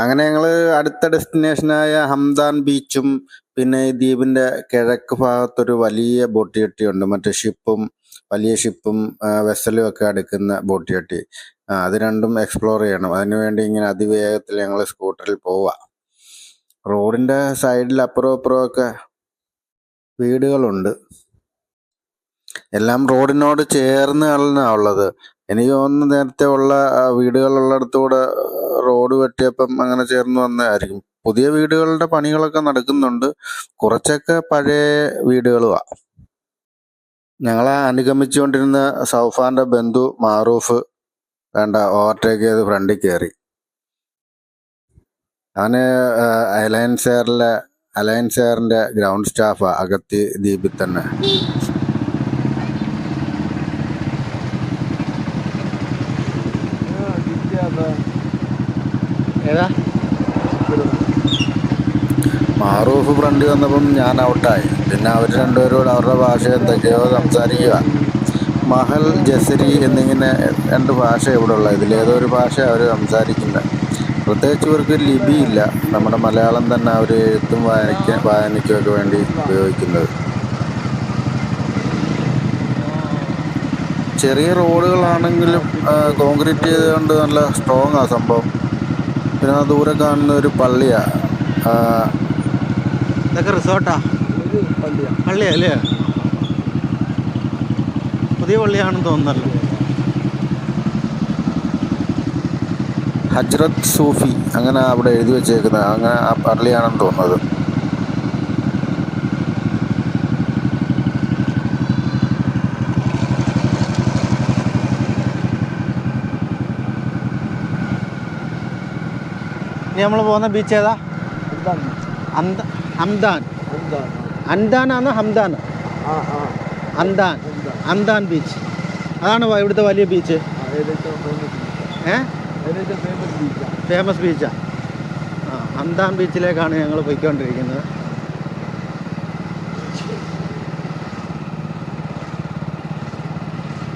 അങ്ങനെ ഞങ്ങൾ അടുത്ത ഡെസ്റ്റിനേഷനായ ഹംദാൻ ബീച്ചും പിന്നെ ഈ ദ്വീപിന്റെ കിഴക്ക് ഭാഗത്തൊരു വലിയ ബോട്ട് ജെട്ടിയുണ്ട് മറ്റേ ഷിപ്പും വലിയ ഷിപ്പും വെസലും ഒക്കെ അടുക്കുന്ന ബോട്ട് ജെട്ടി അത് രണ്ടും എക്സ്പ്ലോർ ചെയ്യണം. അതിനുവേണ്ടി ഇങ്ങനെ അതിവേഗത്തിൽ ഞങ്ങൾ സ്കൂട്ടറിൽ പോവുക റോഡിന്റെ സൈഡിൽ അപ്പുറം അപ്പുറം ഒക്കെ വീടുകളുണ്ട്. എല്ലാം റോഡിനോട് ചേർന്ന് ഉള്ളത്. എനിക്ക് തോന്നുന്നു നേരത്തെ ഉള്ള വീടുകളുള്ളിടത്തൂടെ റോഡ് വെട്ടിയപ്പം അങ്ങനെ ചേർന്ന് വന്നതായിരിക്കും. പുതിയ വീടുകളുടെ പണികളൊക്കെ നടക്കുന്നുണ്ട്. കുറച്ചൊക്കെ പഴയ വീടുകളുമാ ഞങ്ങളെ അനുഗമിച്ചുകൊണ്ടിരുന്ന സൗഫാന്റെ ബന്ധു മാറൂഫ് വേണ്ട ഓവർടേക്ക് ചെയ്ത് ഫ്രണ്ടിൽ കയറി. അവന് അലയൻസ് എയറിലെ അലയൻസ് എയറിന്റെ ഗ്രൗണ്ട് സ്റ്റാഫാ അഗത്തി ദ്വീപിൽ തന്നെ. ഏതാ? മാറൂഫ് ഫ്രണ്ട് വന്നപ്പം ഞാൻ ഔട്ടായി. പിന്നെ അവർ രണ്ടുപേരോട് അവരുടെ ഭാഷ എന്തൊക്കെയോ സംസാരിക്കുക. മഹൽ ജസരി എന്നിങ്ങനെ രണ്ട് ഭാഷ ഇവിടെ ഉള്ള ഇതിലേതോ ഒരു ഭാഷ അവർ സംസാരിക്കുന്നത് പ്രത്യേകിച്ച് ഇവർക്ക് ലിപിയില്ല നമ്മുടെ മലയാളം തന്നെ അവർ എഴുത്തും വായനയ്ക്ക് വായനയ്ക്കുമൊക്കെ വേണ്ടി ഉപയോഗിക്കുന്നത്. ചെറിയ റോഡുകളാണെങ്കിലും കോൺക്രീറ്റ് ചെയ്തുകൊണ്ട് നല്ല സ്ട്രോങ് ആ സംഭവം. പിന്നെ ആ ദൂരെ കാണുന്ന ഒരു പള്ളിയാ ഇതൊക്കെ റിസോർട്ടാ? പള്ളിയാ അല്ലേ? പുതിയ പള്ളിയാണെന്ന് തോന്നുന്നല്ലോ. ഹജ്രത് സൂഫി അങ്ങനെ അവിടെ എഴുതി വെച്ചേക്കുന്നത് അങ്ങനെ ആ പള്ളിയാണെന്ന് തോന്നുന്നത്. ഇനി നമ്മൾ പോകുന്ന ബീച്ച് ഏതാ? ഹംദാൻ. അൻദാനാണോ ഹംദാൻ അന്താൻ. അന്താൻ ബീച്ച് അതാണ് ഇവിടുത്തെ വലിയ ബീച്ച് ഏ? ഫേമസ് ബീച്ചാ ആ. അന്താൻ ബീച്ചിലേക്കാണ് ഞങ്ങൾ പോയിക്കൊണ്ടിരിക്കുന്നത്.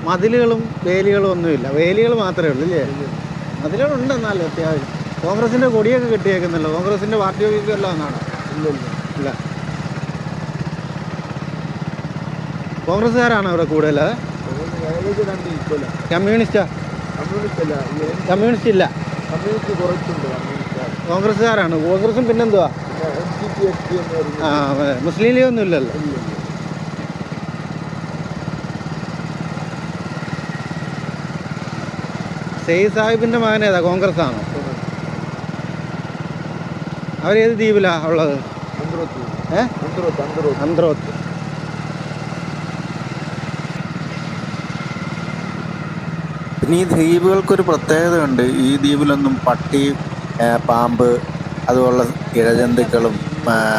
മതിലുകളും വേലികളും ഒന്നുമില്ല. വേലികൾ മാത്രമേ ഉള്ളൂ ഇല്ലേ. മതിലുകളുണ്ട് എന്നാലും അത്യാവശ്യം. കോൺഗ്രസിന്റെ കൊടിയൊക്കെ കെട്ടിയേക്കുന്നല്ലോ. കോൺഗ്രസിന്റെ പാർട്ടി ഓഫീസ് എന്നാണ് ഇല്ല കോൺഗ്രസ്സുകാരാണ് അവിടെ കൂടുതൽ. കമ്മ്യൂണിസ്റ്റാ? കമ്മ്യൂണിസ്റ്റ് ഇല്ല. കോൺഗ്രസ്സുകാരാണ്. കോൺഗ്രസും പിന്നെന്തുവാ? ആ. മുസ്ലിം ലീഗ് ഒന്നും ഇല്ലല്ലോ. സെയ്ദ് സാഹിബിന്റെ മകൻ ഏതാ? കോൺഗ്രസ് ആണോ അവരേത് ദ്വീപിലാ ഉള്ളത്? അന്ത്രോത്ത്. പിന്നെ ഈ ദ്വീപുകൾക്കൊരു പ്രത്യേകതയുണ്ട്. ഈ ദ്വീപിലൊന്നും പട്ടി പാമ്പ് അതുപോലുള്ള ഇഴജന്തുക്കളും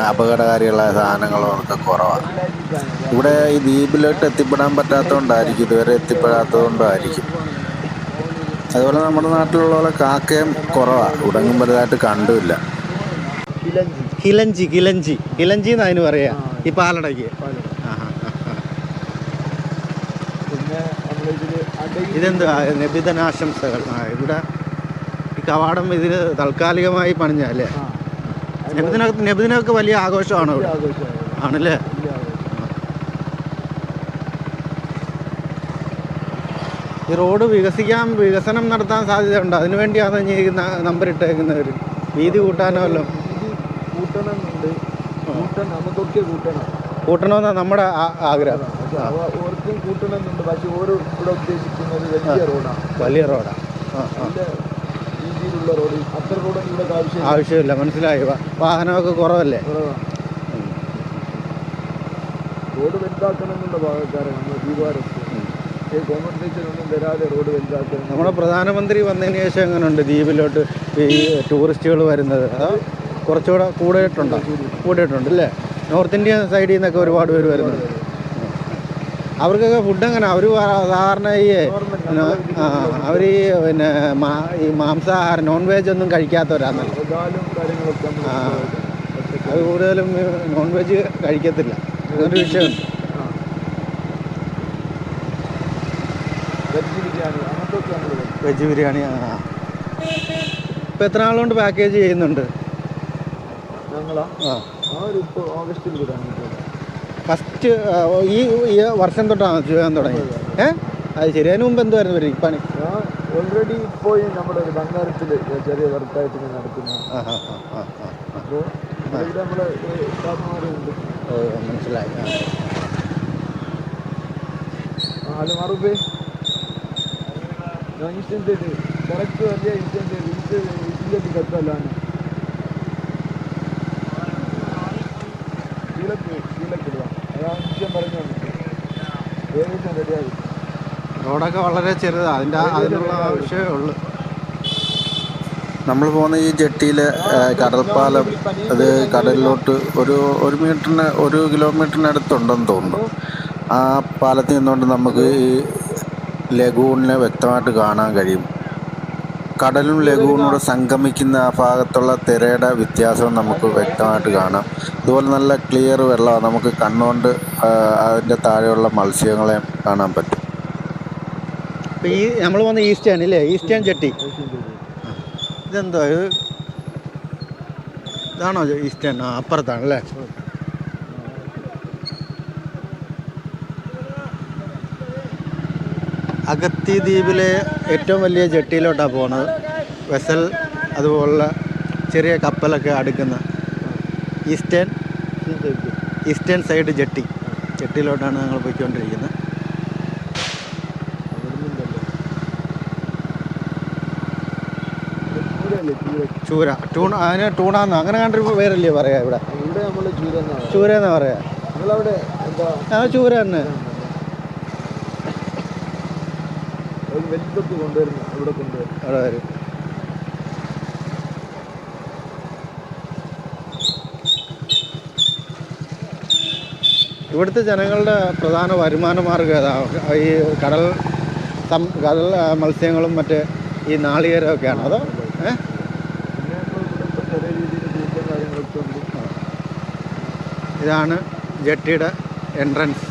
അപകടകാരികളായ സാധനങ്ങളും ഒക്കെ കുറവാണ് ഇവിടെ ഈ ദ്വീപിലോട്ട് എത്തിപ്പെടാൻ പറ്റാത്തതുകൊണ്ടായിരിക്കും ഇതുവരെ എത്തിപ്പെടാത്തതുകൊണ്ടായിരിക്കും. അതുപോലെ നമ്മുടെ നാട്ടിലുള്ള പോലെ കാക്കയും കുറവാണ് ഇവിടെ എങ്ങും വലുതായിട്ട് കണ്ടുമില്ല. കിലഞ്ചി കിലഞ്ചി കിലഞ്ചി എന്ന് അതിന് പറയാ? ഈ പാലടയ്ക്ക്. നമ്മളിതിൽ ഇതെന്താ? നബിതനാശംസകൾ ആ ഇവിടെ ഈ കവാടം ഇതിന് താൽക്കാലികമായി പണിഞ്ഞല്ലേ നബിദിനൊക്കെ നബിദിനൊക്കെ വലിയ ആഘോഷമാണ് ഇവിടെ? ആണല്ലേ? ഈ റോഡ് വികസിക്കാൻ വികസനം നടത്താൻ സാധ്യതയുണ്ട്. അതിനു വേണ്ടിയാണ് ഇനി ഈ നമ്പർ ഇട്ടേക്കുന്നവർ വീതി കൂട്ടാനോ കൂട്ടണമെന്നുണ്ട്. കൂട്ടണം നമുക്കൊക്കെ കൂട്ടണം. കൂട്ടണമെന്നാണ് നമ്മുടെ ആഗ്രഹം. പക്ഷെ അവ ഓർക്കും കൂട്ടണമെന്നുണ്ട്. പക്ഷെ ഓരോ ഇവിടെ ഉദ്ദേശിക്കുന്നത് വലിയ റോഡാണ് വലിയ റോഡാണ് രീതിയിലുള്ള റോഡ്. അത്ര റോഡൊന്നും ഇവിടെ ആവശ്യമില്ല. ആവശ്യമില്ല മനസ്സിലായി. വാഹനമൊക്കെ കുറവല്ലേ? റോഡ് വലുതാക്കണമെന്നുള്ള ഭാഗക്കാരാണ് തരാതെ റോഡ് വലുതാക്കണം നമ്മുടെ പ്രധാനമന്ത്രി വന്നതിന് ശേഷം എങ്ങനെയുണ്ട് ദ്വീപിലോട്ട് ഈ ടൂറിസ്റ്റുകൾ വരുന്നത്? അതോ കുറച്ചുകൂടെ കൂടിയിട്ടുണ്ട് കൂടിയിട്ടുണ്ട് അല്ലേ? നോർത്ത് ഇന്ത്യൻ സൈഡിൽ നിന്നൊക്കെ ഒരുപാട് പേര് വരുന്നുണ്ട് അവർക്കൊക്കെ ഫുഡ് എങ്ങനെ? അവർ സാധാരണ ഈ അവർ ഈ പിന്നെ മാ- ഈ മാംസാഹാരം നോൺ വെജ് ഒന്നും ആ. അത് കൂടുതലും നോൺ വെജ് കഴിക്കത്തില്ല. അതൊരു വിഷയമുണ്ട്. വെജ് ബിരിയാണി ആ. ഇപ്പം എത്ര നാളുകൊണ്ട് പാക്കേജ് ചെയ്യുന്നുണ്ട്? ഞങ്ങളാ ആ. ആ ഒരു ഇപ്പോൾ ഓഗസ്റ്റിൽ തുടങ്ങിയിട്ടുണ്ട് ഫസ്റ്റ് ഈ ഈ വർഷം തൊട്ടാണ് ചെയ്യാൻ തുടങ്ങി. ഏ? അത് ശരി അതിന് മുമ്പ് എന്തുവായിരുന്നു വരും പണി? ഞാൻ ഓൾറെഡി ഇപ്പോൾ നമ്മുടെ ഒരു ബംഗാരത്തിൽ ചെറിയ വർക്കായിട്ട് ഞാൻ നടത്തുന്നു. അപ്പോൾ ഇവിടെ സ്റ്റാഫ്മാരുണ്ട് മനസ്സിലായി. ഹലോ മാറുബേ ഞാൻ കറക്റ്റ് വലിയ ഇൻസ്റ്റന്റ് ഇൻസ്റ്റന്റ് കത്തല്ലാണ് റോഡൊക്കെ വളരെ ചെറുതാണ് അതിന്റെ അതിനുള്ള ആവശ്യമേ ഉള്ളൂ. നമ്മൾ പോകുന്ന ഈ ജെട്ടിയിൽ കടൽപ്പാലം അത് കടലിലോട്ട് ഒരു ഒരു മീറ്ററിന് ഒരു കിലോമീറ്ററിനടുത്തുണ്ടെന്ന് തോന്നുന്നു. ആ പാലത്തിൽ നിന്നുകൊണ്ട് നമുക്ക് ഈ ലഗൂണിനെ വ്യക്തമായിട്ട് കാണാൻ കഴിയും. കടലും ലഘുവിനോട് സംഗമിക്കുന്ന ആ ഭാഗത്തുള്ള തിരയുടെ വ്യത്യാസം നമുക്ക് വ്യക്തമായിട്ട് കാണാം. അതുപോലെ നല്ല ക്ലിയർ വെള്ളമാണ്. നമുക്ക് കണ്ണുകൊണ്ട് അതിന്റെ താഴെയുള്ള മത്സ്യങ്ങളെ കാണാൻ പറ്റും. ഈ നമ്മൾ വന്ന ഈസ്റ്റേൺ ഇല്ലേ? ഈസ്റ്റേൺ ചട്ടി ഇതെന്തോ? ഇത് ഇതാണോ? ഈസ്റ്റേൺ അപ്പുറത്താണ് അല്ലേ? അഗത്തി ദ്വീപിലെ ഏറ്റവും വലിയ ജെട്ടിയിലോട്ടാണ് പോകുന്നത്. വെസൽ അതുപോലുള്ള ചെറിയ കപ്പലൊക്കെ അടുക്കുന്ന ഈസ്റ്റേൺ ഈസ്റ്റേൺ സൈഡ് ജെട്ടി. ജെട്ടിയിലോട്ടാണ് ഞങ്ങൾ പോയിക്കൊണ്ടിരിക്കുന്നത്. ചൂര. ടൂണ അതിന് ടൂണാന്ന്. അങ്ങനെ കണ്ടൊരു പേരല്ലേ പറയാ ഇവിടെ? ചൂര എന്നാ പറയാ. ഞങ്ങൾ ചൂര തന്നെ. വലുതൊക്കെ കൊണ്ടുവരുന്നു ഇവിടെ കൊണ്ടുവരും ഇവിടുത്തെ ജനങ്ങളുടെ പ്രധാന വരുമാന മാർഗം ഏതാ? ഈ കടൽ കടൽ മത്സ്യങ്ങളും മറ്റ് ഈ നാളികേരമൊക്കെയാണ് അതോ ഏഹ് ഇതാണ് ജെട്ടിയുടെ എൻട്രൻസ്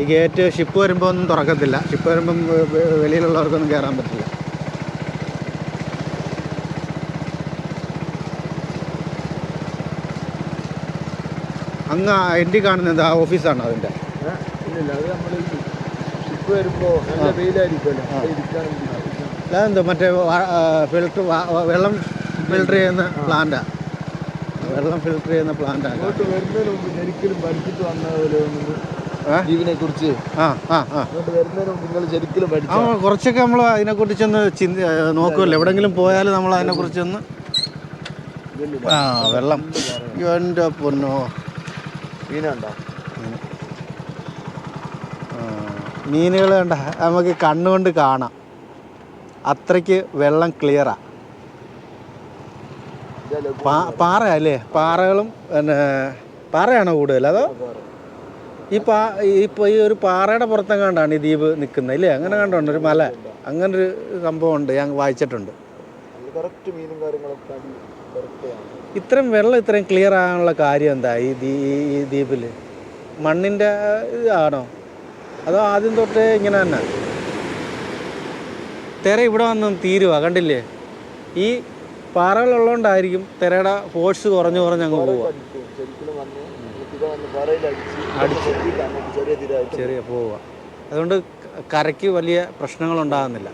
ഈ ഗേറ്റ് ഷിപ്പ് വരുമ്പോൾ ഒന്നും തുറക്കത്തില്ല. ഷിപ്പ് വരുമ്പം വെളിയിലുള്ളവർക്കൊന്നും കയറാൻ പറ്റില്ല. അങ്ങ് എന്റെ കാണുന്നത് ആ ഓഫീസാണ് അതിന്റെ. അതെന്തോ മറ്റേ ഫിൽട്ടർ വെള്ളം ഫിൽട്ടർ ചെയ്യുന്ന പ്ലാന്റാ? വെള്ളം ഫിൽട്ടർ ചെയ്യുന്ന പ്ലാന്റാണ് ഇങ്ങോട്ട് വരുന്നതിന് മുമ്പ് ശരിക്കും പഠിച്ചിട്ട് വന്ന പോലെ ദ്വീപിനെ കുറിച്ച് കുറച്ചൊക്കെ നമ്മൾ അതിനെ ചിന്ത നോക്കുമല്ലോ എവിടെങ്കിലും പോയാൽ നമ്മൾ അതിനെക്കുറിച്ചൊന്ന് ആ വെള്ളം. എന്റെ പൊന്നോ. മീനുകൾ കണ്ട നമുക്ക് കണ്ണുകൊണ്ട് കാണാം. അത്രയ്ക്ക് വെള്ളം ക്ലിയറാ. പാറ അല്ലേ? പാറകളും പിന്നെ പാറയാണോ കൂടുതൽ? അതോ? ഈ പാ ഇപ്പോൾ ഈ ഒരു പാറയുടെ പുറത്തെങ്ങാണ്ടാണ് ഈ ദ്വീപ് നിൽക്കുന്നത്? ഇല്ലേ? അങ്ങനെ കണ്ടുണ്ട് ഒരു മല. അങ്ങനെ ഒരു സംഭവം ഉണ്ട് ഞാൻ വായിച്ചിട്ടുണ്ട് ഇത്രയും വെള്ളം ഇത്രയും ക്ലിയർ ആകാനുള്ള കാര്യം എന്താ ഈ ഈ- ദ്വീപിൽ മണ്ണിന്റെ ഇതാണോ അതോ ആദ്യം തൊട്ടേ ഇങ്ങനെ തന്നെ? തിര ഇവിടെ വന്നും തീരുവാ കണ്ടില്ലേ? ഈ പാറകളുള്ളതുകൊണ്ടായിരിക്കും തിരയുടെ ഫോഴ്സ് കുറഞ്ഞു കുറഞ്ഞ് അങ്ങ് പോവുക. അടിച്ച് ചെറിയ പോവുക. അതുകൊണ്ട് കരയ്ക്ക് വലിയ പ്രശ്നങ്ങൾ ഉണ്ടാകുന്നില്ല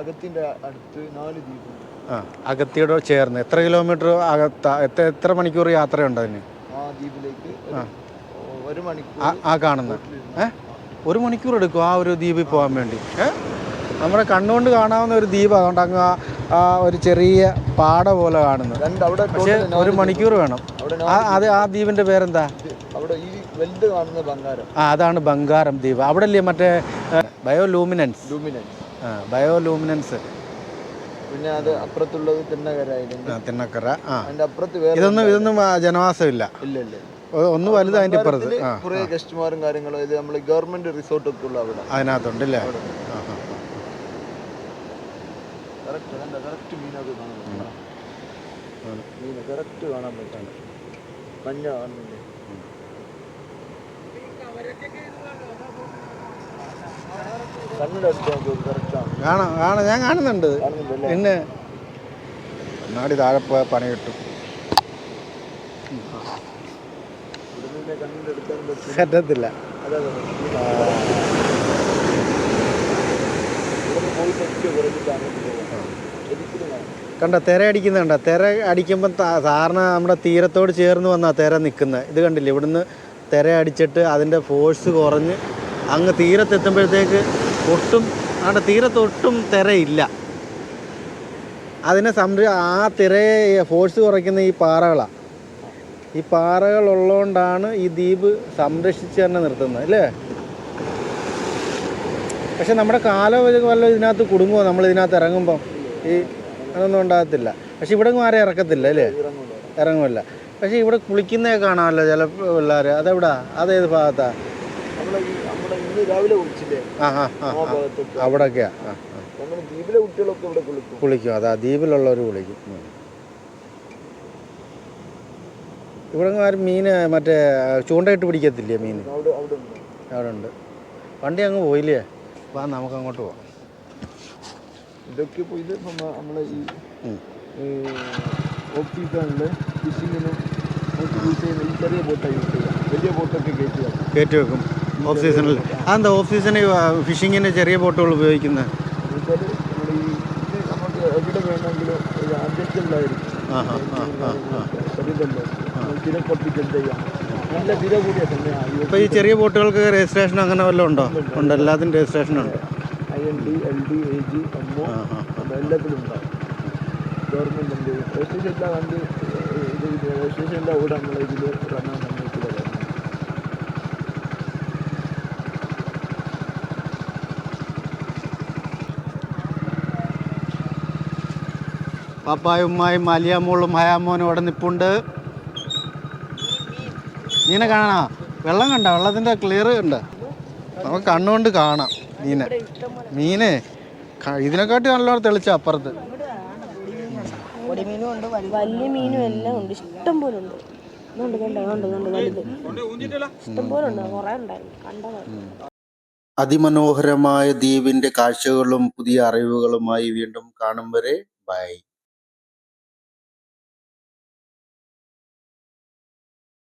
അകത്തിയുടെ അഗത്തിയോട് ചേർന്ന്. എത്ര കിലോമീറ്റർ അകത്ത? എത്ര എത്ര മണിക്കൂർ യാത്രയുണ്ട് അതിന്? ആ കാണുന്ന. ഏ? ഒരു മണിക്കൂർ എടുക്കും ആ ഒരു ദ്വീപിൽ പോകാൻ വേണ്ടി. ഏ? നമ്മുടെ കണ്ണുകൊണ്ട് കാണാവുന്ന ഒരു ദ്വീപ്. അതുകൊണ്ട് അങ്ങ് ആ- ഒരു ചെറിയ പാട പോലെ കാണുന്നത്. പക്ഷേ ഒരു മണിക്കൂർ വേണം. ആ അത് ആ ദ്വീപിന്റെ പേരെന്താ? ആ അതാണ് ബംഗാരം ദ്വീപ്. അവിടെ അല്ലേ മറ്റേ ബയോലൂമിനൻസ്? ലൂമിനൻസ്. ആ ബയോലൂമിനൻസ്. പിന്നെ അത് അപ്പുറത്തുള്ളത് തിണ്ണകരായിട്ടുണ്ട് തിണ്ണക്കര. ആ. അപ്പുറത്ത് ഇതൊന്നും ഇതൊന്നും ജനവാസം ജനവാസമില്ല. ഇല്ല ഇല്ല. ഒന്ന് വലുത് അതിന്റെ ഇപ്പുറത്ത് ആ കുറെ ഗസ്റ്റുമാരും കാര്യങ്ങളും ഇത് നമ്മൾ ഗവൺമെന്റ് റിസോർട്ട് ഒക്കെ ഉള്ള അവിടെ. അതിനകത്തുണ്ട് അല്ലേ കറക്റ്റ് നല്ല കറക്റ്റ് മീനൊക്കെ കാണാൻ പറ്റും മീൻ കറക്റ്റ് കാണാൻ പറ്റാണ് മഞ്ഞ കാണുന്നുണ്ട് കാണാം കാണാം ഞാൻ കാണുന്നുണ്ട് പിന്നെ കണ്ണാടി താഴെ പണി കിട്ടും പറ്റത്തില്ല അതെ തിര അടിക്കുന്നത് കണ്ട? തിര അടിക്കുമ്പോൾ സാറിന് നമ്മുടെ തീരത്തോട് ചേർന്ന് വന്നാ തിര നിൽക്കുന്നത് ഇത് കണ്ടില്ലേ? ഇവിടുന്ന് തിര അടിച്ചിട്ട് അതിന്റെ ഫോഴ്സ് കുറഞ്ഞ് അങ്ങ് തീരത്തെത്തുമ്പോഴത്തേക്ക് ഒട്ടും അവിടെ തീരത്തൊട്ടും തിരയില്ല. അതിനെ സംര ആ തിരയെ ഫോഴ്സ് കുറയ്ക്കുന്ന ഈ പാറകളാണ് ഈ പാറകൾ ഉള്ളതുകൊണ്ടാണ് ഈ ദ്വീപ് സംരക്ഷിച്ച് തന്നെ നിർത്തുന്നത് അല്ലേ? പക്ഷെ നമ്മുടെ കാലം വല്ല ഇതിനകത്ത് കുടുങ്ങുമോ നമ്മൾ ഇതിനകത്ത് ഇറങ്ങുമ്പോൾ ഈ അതൊന്നും ഉണ്ടാകത്തില്ല. പക്ഷെ ഇവിടെ ആരും ഇറക്കത്തില്ല അല്ലേ? ഇറങ്ങുമല്ലോ. പക്ഷെ ഇവിടെ കുളിക്കുന്നേ കാണാമല്ലോ ചില പിള്ളേർ അതെവിടാ? അതേത് ഭാഗത്താ? ആ ആ അവിടെയൊക്കെയാ. കുളിക്കും. അതാ ദ്വീപിലുള്ളവർ കുളിക്കും. ഇവിടെ ആരും മീൻ മറ്റേ ചൂണ്ടയിട്ട് പിടിക്കത്തില്ലേ മീൻ അവിടെ ഉണ്ട്. വണ്ടി അങ്ങ് പോയില്ലേ? വാ നമുക്ക് അങ്ങോട്ട് പോവാം. ഇതൊക്കെ ഇപ്പോൾ ഇത് നമ്മൾ നമ്മളെ ഈ. ഓഫ് സീസണിൽ ഫിഷിങ്ങിനും നമുക്ക് യൂസ് ചെയ്യുന്ന ഈ ചെറിയ ബോട്ടാണ് യൂസ് ചെയ്യുക. വലിയ ബോട്ടൊക്കെ കയറ്റുക കയറ്റി വെക്കും. ഓഫ് സീസണിൽ അതെന്താ ഓഫ് സീസണിൽ ഫിഷിങ്ങിന് ചെറിയ ബോട്ടുകൾ ഉപയോഗിക്കുന്നത് നമുക്ക് എവിടെ വേണമെങ്കിലും അഡ്ജസ്റ്റബിൾ ആയിരിക്കും. ചെയ്യാം. ഇപ്പോൾ ഈ ചെറിയ ബോട്ടുകൾക്ക് രജിസ്ട്രേഷൻ അങ്ങനെ വല്ലതും ഉണ്ടോ? ഉണ്ട്. എല്ലാത്തിനും രജിസ്ട്രേഷൻ ഉണ്ട്. I N D L D A G M O ആ ആ എല്ലാത്തിലും ഉണ്ടാവും. ഗവൺമെന്റ് എന്ത് ചെയ്യും? രജിസ്ട്രേഷൻ എല്ലാം കണ്ട് ഇത് ഇത് രജിസ്ട്രേഷന്റെ കൂടെ നമ്മൾ ഇതിൽ റണ്ണാൻ സമ്മതിക്കില്ല പാപ്പായും ഉമ്മായും മാലിയാമോളും ഹയാമോനും അവിടെ നിപ്പുണ്ട്. മീനെ കാണാ. വെള്ളം കണ്ട വെള്ളത്തിന്റെ ക്ലിയർ ഉണ്ട്. നമുക്ക് കണ്ണുകൊണ്ട് കാണാം മീനെ. മീനെ ഇതിനെക്കാട്ടി നല്ലോണം തെളിച്ച അപ്പുറത്ത്. പൊടിമീനും ഉണ്ട് വലിയ മീനും എല്ലാം ഉണ്ട്. ഇഷ്ടം പോലെ ഉണ്ട്. ഇതുണ്ട് കണ്ടോ? ഉണ്ട് ഉണ്ട് വലുത് ഇഷ്ടം പോലെ ഉണ്ട്. കുറേ ഉണ്ടായിരുന്നു അതിമനോഹരമായ ദ്വീപിന്റെ കാഴ്ചകളും പുതിയ അറിവുകളുമായി വീണ്ടും കാണും വരെ. ബൈ.